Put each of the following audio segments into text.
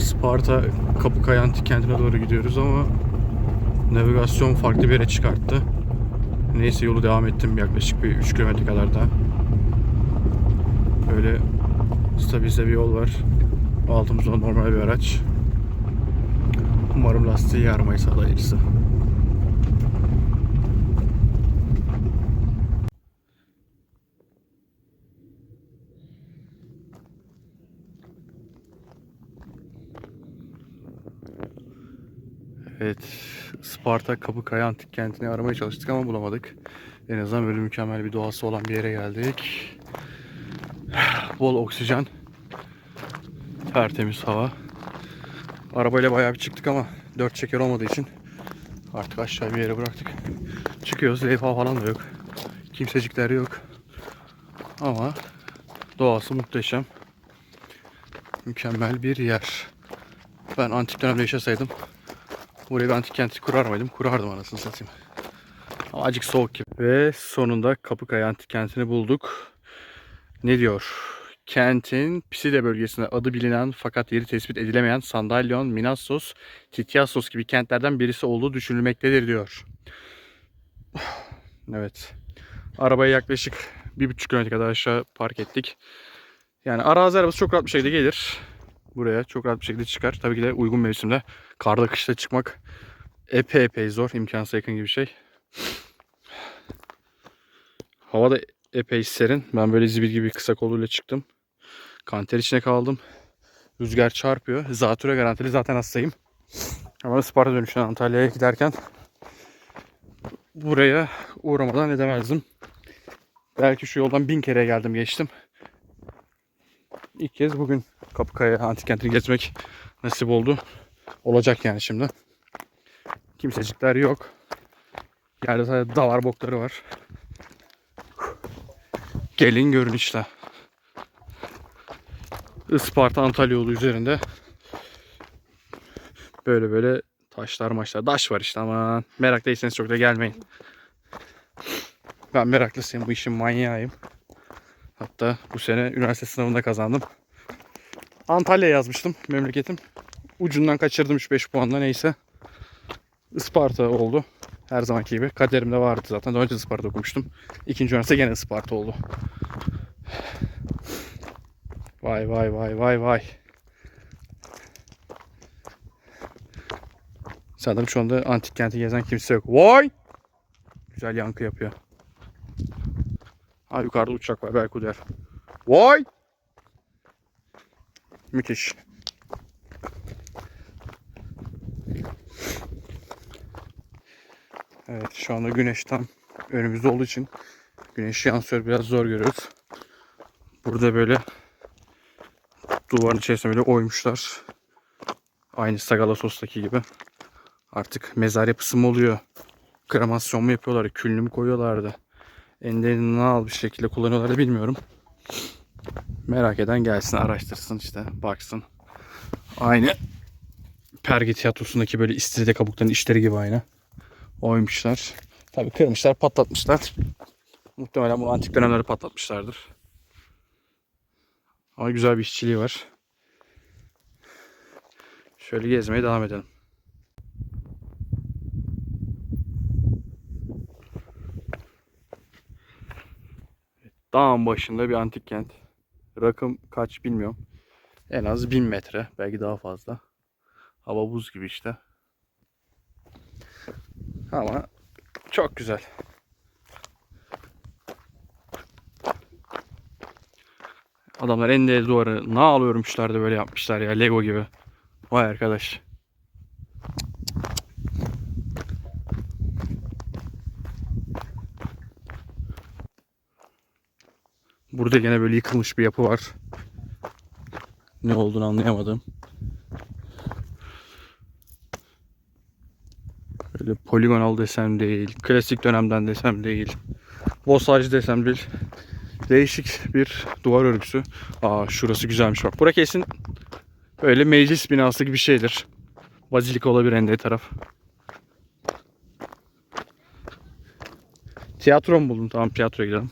Sparta Kapıkaya Antik Kenti'ne doğru gidiyoruz ama navigasyon farklı bir yere çıkarttı. Neyse yolu devam ettim yaklaşık bir 3 kilometre kadar daha. Böyle stabilize bir yol var. Altımızda normal bir araç. Umarım lastiği yarmayız hayırlısı. Evet, Sparta Kapıkaya Antik Kenti'ni aramaya çalıştık ama bulamadık. En azından böyle mükemmel bir doğası olan bir yere geldik. Bol oksijen, tertemiz hava. Arabayla bayağı bir çıktık ama dört çeker olmadığı için artık aşağı bir yere bıraktık. Çıkıyoruz, levha falan da yok. Kimsecikler yok. Ama doğası muhteşem. Mükemmel bir yer. Ben antik dönemde yaşasaydım Buraya bir antik kenti kurar mıydım? Kurardım anasını satayım. Ama acık soğuk gibi. Ve sonunda Kapıkaya Antik Kenti'ni bulduk. Ne diyor? Kentin Piside bölgesinde adı bilinen fakat yeri tespit edilemeyen Sandalyon, Minassos, Tityassos gibi kentlerden birisi olduğu düşünülmektedir diyor. Evet. Arabayı yaklaşık bir buçuk kilometre kadar aşağı park ettik. Yani arazi arabası çok rahat bir şekilde gelir. Buraya çok rahat bir şekilde çıkar. Tabii ki de uygun mevsimde karda kışta çıkmak epey epey zor. imkansız yakın gibi bir şey. Hava da epey serin. Ben böyle zibil gibi kısa kolluyla çıktım. Kanter içine kaldım. Rüzgar çarpıyor. Zatüre garantili zaten hastayım. Ama Sparta dönüşünden Antalya'ya giderken buraya uğramadan edemezdim. Belki şu yoldan bin kere geldim geçtim. İlk kez bugün Kapıkaya Antik Kenti'ni gezmek nasip oldu. Olacak yani şimdi. Kimsecikler yok. Yerde sadece davar bokları var. Gelin görün işte. Isparta Antalya yolu üzerinde böyle böyle taşlar maçlar. Taş var işte ama merak değilseniz çok da gelmeyin. Ben meraklısıyım bu işin manyağıyım. Hatta bu sene üniversite sınavında kazandım. Antalya yazmıştım memleketim. Ucundan kaçırdım 3-5 puanla neyse. Isparta oldu. Her zamanki gibi. Kaderimde vardı zaten. Daha önce Isparta okumuştum. İkinci üniversite gene Isparta oldu. Vay vay vay vay vay. Sanırım şu anda antik kenti gezen kimse yok. Vay! Güzel yankı yapıyor. Ha yukarıda uçak var belki der. Vay! Müthiş. Evet şu anda güneş tam önümüzde olduğu için güneş yansıyor biraz zor görüyoruz. Burada böyle duvarın içerisine böyle oymuşlar. Aynı Sagalassos'taki gibi. Artık mezar yapısı mı oluyor? Kremasyon mu yapıyorlar? Külünü mü koyuyorlardı? Enderini bir şekilde kullanıyorlar da bilmiyorum. Merak eden gelsin araştırsın işte baksın. Aynı Perge tiyatrosundaki böyle istiridye kabuklarının işleri gibi aynı. Oymuşlar. Tabii kırmışlar patlatmışlar. Muhtemelen bu antik dönemleri patlatmışlardır. Ama güzel bir işçiliği var. Şöyle gezmeye devam edelim. Dağın başında bir antik kent. Rakım kaç bilmiyorum. En az 1000 metre. Belki daha fazla. Hava buz gibi işte. Ama çok güzel. Adamlar en değerli duvarı ne alıyormuşlar da böyle yapmışlar ya Lego gibi. Vay arkadaş. Burada gene böyle yıkılmış bir yapı var. Ne olduğunu anlayamadım. Böyle poligonal desem değil, klasik dönemden desem değil, bosaj desem değil. Değişik bir duvar örgüsü. Aa şurası güzelmiş bak. Bura kesin böyle meclis binası gibi şeydir. Bazilika olabilir en taraf. Tiyatro mu buldum? Tamam tiyatroya gidelim.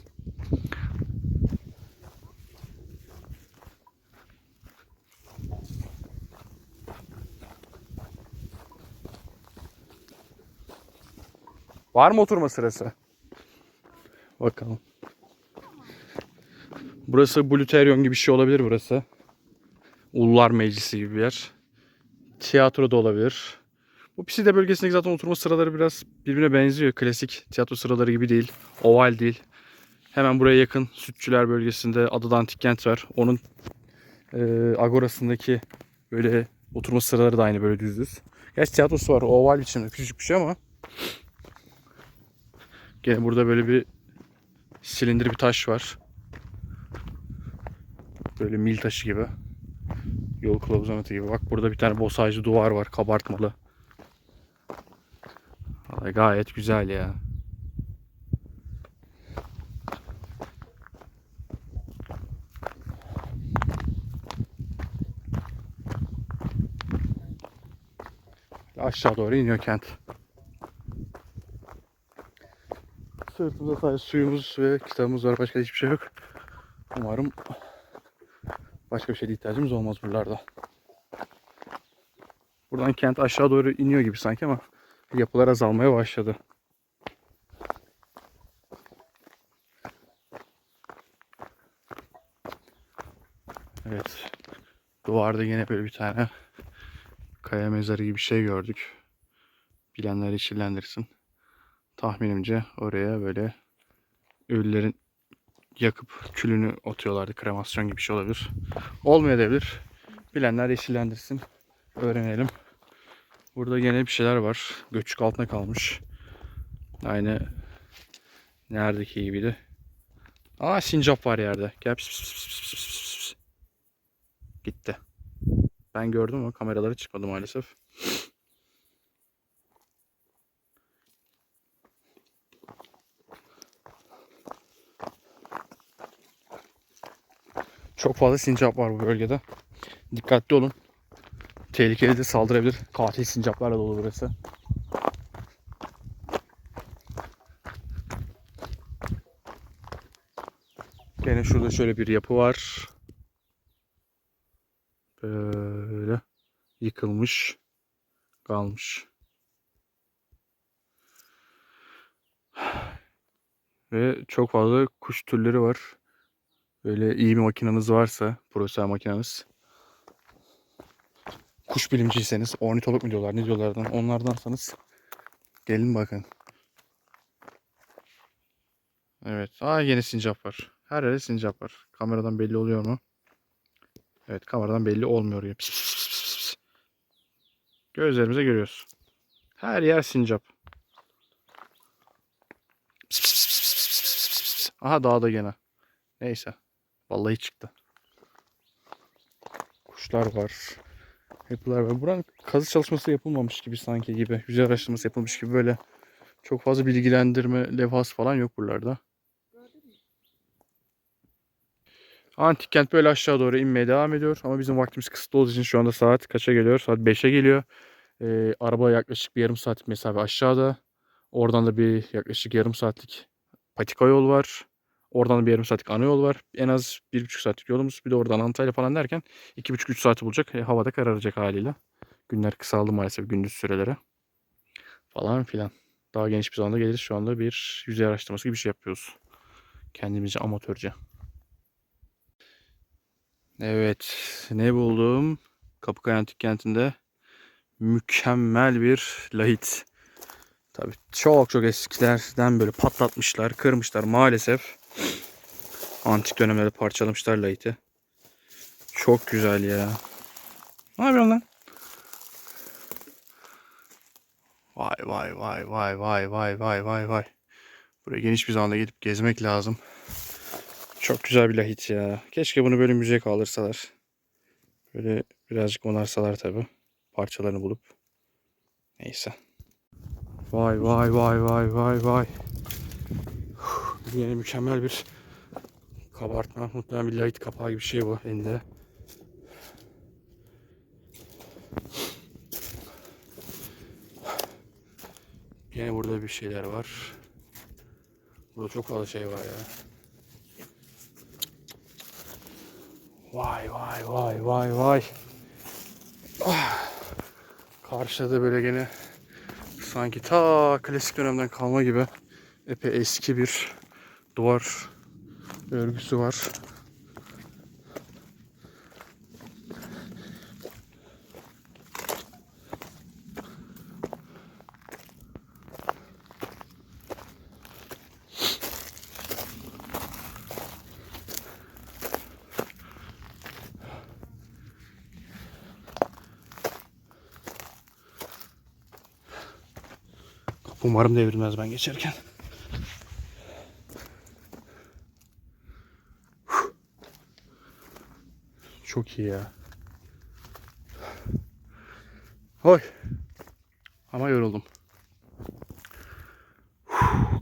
Var mı oturma sırası? Bakalım. Burası Bluterion gibi bir şey olabilir burası. Ullar Meclisi gibi bir yer. Tiyatro da olabilir. Bu Piside bölgesindeki zaten oturma sıraları biraz birbirine benziyor. Klasik tiyatro sıraları gibi değil. Oval değil. Hemen buraya yakın Sütçüler bölgesinde Adıda Antik Kent var. Onun e, agorasındaki böyle oturma sıraları da aynı böyle düz düz. Gerçi tiyatrosu var. Oval biçimde küçük bir şey ama Gene burada böyle bir silindir bir taş var. Böyle mil taşı gibi. Yol kılavuzu anıtı gibi. Bak burada bir tane bosaycı duvar var. Kabartmalı. Vallahi gayet güzel ya. Aşağı doğru iniyor kent. Sırtımızda sadece suyumuz ve kitabımız var. Başka hiçbir şey yok. Umarım başka bir şeye ihtiyacımız olmaz buralarda. Buradan kent aşağı doğru iniyor gibi sanki ama yapılar azalmaya başladı. Evet. Duvarda yine böyle bir tane kaya mezarı gibi bir şey gördük. Bilenler yeşillendirsin tahminimce oraya böyle ölülerin yakıp külünü atıyorlardı. Kremasyon gibi bir şey olabilir. Olmayabilir. Bilenler yeşillendirsin. Öğrenelim. Burada yine bir şeyler var. Göçük altına kalmış. Aynı neredeki gibiydi. Aa sincap var yerde. Gel pis pis pis pis pis pis. Gitti. Ben gördüm ama kameralara çıkmadı maalesef. Çok fazla sincap var bu bölgede. Dikkatli olun. Tehlikeli de saldırabilir. Katil sincaplarla dolu burası. Gene şurada şöyle bir yapı var. Böyle yıkılmış kalmış. Ve çok fazla kuş türleri var. Böyle iyi bir makineniz varsa, profesyonel makineniz. Kuş bilimciyseniz, ornitolog mu diyorlar, ne diyorlardan, onlardansanız gelin bakın. Evet, aa yeni sincap var. Her yerde sincap var. Kameradan belli oluyor mu? Evet, kameradan belli olmuyor. Pis, pis, pis, pis. Gözlerimize görüyoruz. Her yer sincap. Aha dağda gene. Neyse. Vallahi çıktı. Kuşlar var. Yapılar var. Buranın kazı çalışması yapılmamış gibi sanki gibi. Yüzey araştırması yapılmış gibi böyle çok fazla bilgilendirme levhası falan yok buralarda. Antik kent böyle aşağı doğru inmeye devam ediyor. Ama bizim vaktimiz kısıtlı olduğu için şu anda saat kaça geliyor? Saat 5'e geliyor. Ee, araba yaklaşık bir yarım saatlik mesafe aşağıda. Oradan da bir yaklaşık yarım saatlik patika yol var. Oradan da bir yarım saatlik ana yol var. En az bir buçuk saatlik yolumuz. Bir de oradan Antalya falan derken iki buçuk üç saati bulacak. E, havada kararacak haliyle. Günler kısaldı maalesef gündüz süreleri. Falan filan. Daha geniş bir zamanda geliriz. Şu anda bir yüzey araştırması gibi bir şey yapıyoruz. Kendimizce amatörce. Evet. Ne buldum? Kapıkaya Antik Kenti'nde mükemmel bir lahit. Tabii çok çok eskilerden böyle patlatmışlar, kırmışlar maalesef. Antik dönemlerde parçalamışlar lahiti. Çok güzel ya. Ne yapıyorsun lan? Vay vay vay vay vay vay vay vay vay. Buraya geniş bir zamanda gidip gezmek lazım. Çok güzel bir lahit ya. Keşke bunu böyle müzeye kaldırsalar. Böyle birazcık onarsalar tabi. Parçalarını bulup. Neyse. Vay vay vay vay vay vay. Yine mükemmel bir kabartma. Muhtemelen bir light kapağı gibi bir şey bu elinde. Yine burada bir şeyler var. Burada çok fazla şey var ya. Vay vay vay vay vay. Ah. Karşıda da böyle gene Sanki ta klasik dönemden kalma gibi epey eski bir duvar örgüsü var. Umarım devrilmez ben geçerken. Çok iyi ya. Oy. Ama yoruldum.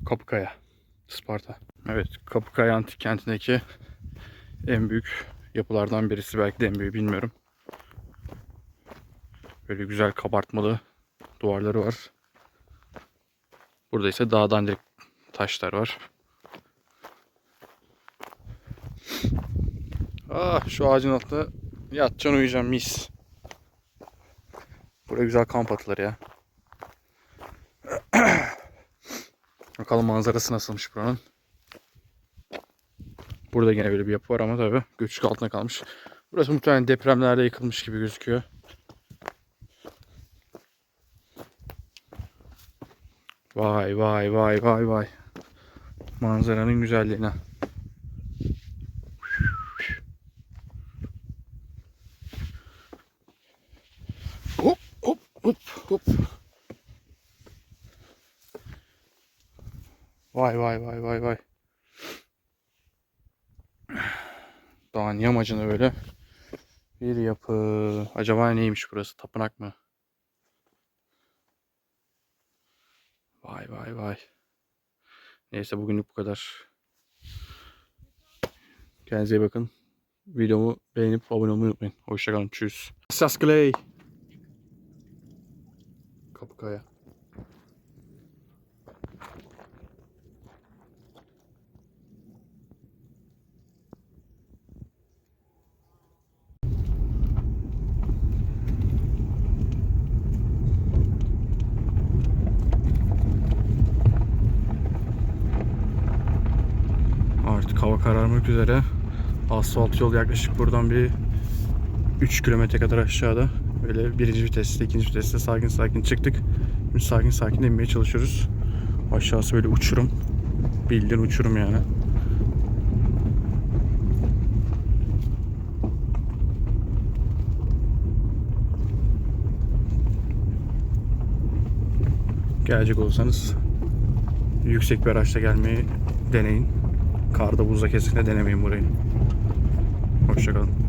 Kapıkaya. Sparta. Evet, Kapıkaya Antik Kenti'ndeki en büyük yapılardan birisi. Belki de en büyüğü bilmiyorum. Böyle güzel kabartmalı duvarları var. Burada ise dağdan direkt taşlar var. Ah şu ağacın altında yatacaksın uyuyacaksın mis. Buraya güzel kamp atılır ya. Bakalım manzarası nasılmış buranın. Burada gene böyle bir yapı var ama tabi göçük altına kalmış. Burası muhtemelen depremlerde yıkılmış gibi gözüküyor. Vay vay vay vay vay. Manzaranın güzelliğine. Vay vay vay vay vay. Dağın yamacına böyle bir yapı. Acaba neymiş burası? Tapınak mı? Vay vay vay. Neyse bugünlük bu kadar. Kendinize iyi bakın. Videomu beğenip abone olmayı unutmayın. Hoşçakalın. Tschüss. Saskley. Kapıkaya. Artık hava kararmak üzere. Asfalt yol yaklaşık buradan bir 3 kilometre kadar aşağıda. Böyle birinci viteste, ikinci viteste sakin sakin çıktık. Şimdi sakin sakin inmeye çalışıyoruz. Aşağısı böyle uçurum. Bildiğin uçurum yani. Gelecek olsanız yüksek bir araçla gelmeyi deneyin. Karda buzda kesinlikle denemeyin burayı. Hoşçakalın.